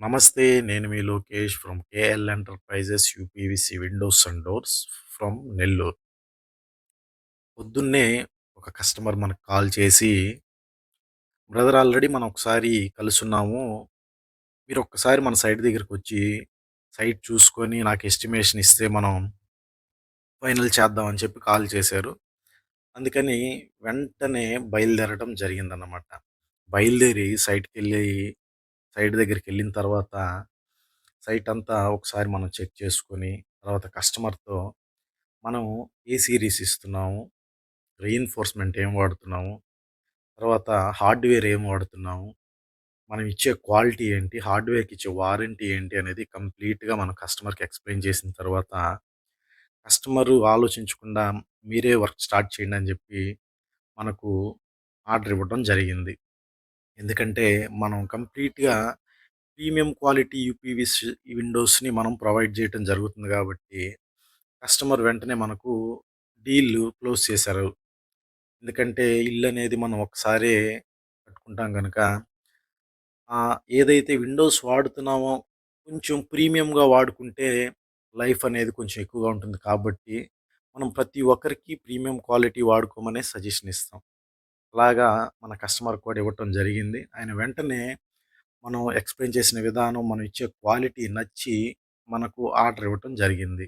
నమస్తే. నేను మీ Lokesh from KL enterprises UPVC windows and doors from Nellore. పొద్దున్నే ఒక కస్టమర్ మనకు కాల్ చేసి, "బ్రదర్ ఆల్రెడీ మనం ఒకసారి కలుసున్నాము. మీరు ఒక్కసారి మన సైట్ దగ్గరికొచ్చి సైట్ చూసుకొని నాకు ఎస్టిమేషన్ ఇస్తే మనం ఫైనల్ చేద్దాం" అని చెప్పి కాల్ చేశారు. అందుకని వెంటనే బయలుదేరడం జరిగిందన్నమాట. బయలుదేరి సైట్కి వెళ్ళి సైట్ దగ్గరికెళ్ళిన తర్వాత సైట్ అంతా ఒకసారి మనం చెక్ చేసుకొని, తర్వాత కస్టమర్‌తో మనం ఏ సీరీస్ ఇస్తున్నాము, రీఎన్ఫోర్స్మెంట్ ఏం వాడుతున్నాము, తర్వాత హార్డ్‌వేర్ ఏం వాడుతున్నాము, మనం ఇచ్చే క్వాలిటీ ఏంటి, హార్డ్‌వేర్‌కి ఇచ్చే వారంటీ ఏంటి అనేది కంప్లీట్‌గా మనం కస్టమర్‌కి ఎక్స్‌ప్లెయిన్ చేసిన తర్వాత, కస్టమరు ఆలోచించకుండా మీరే వర్క్ స్టార్ట్ చేయండి అని చెప్పి మనకు ఆర్డర్ ఇవ్వడం జరిగింది. ఎందుకంటే మనం కంప్లీట్‌గా ప్రీమియం క్వాలిటీ యూపీవీస్ విండోస్‌ని మనం ప్రొవైడ్ చేయటం జరుగుతుంది కాబట్టి, కస్టమర్ వెంటనే మనకు డీల్ క్లోజ్ చేశారు. ఎందుకంటే ఇల్లనేది మనం ఒకసారే కట్టుకుంటాం గనక ఆహ్, ఏదైతే విండోస్ వాడుతున్నామో కొంచెం ప్రీమియంగా వాడుకుంటే లైఫ్ అనేది కొంచెం ఎక్కువగా ఉంటుంది కాబట్టి, మనం ప్రతి ఒక్కరికి ప్రీమియం క్వాలిటీ వాడుకోమనే సజెషన్ ఇస్తాం. అలాగా మన కస్టమర్ కూడా ఇవ్వటం జరిగింది. ఆయన వెంటనే మనం ఎక్స్‌ప్లెయిన్ చేసిన విధానం, మనం ఇచ్చే క్వాలిటీ నచ్చి మనకు ఆర్డర్ ఇవ్వటం జరిగింది.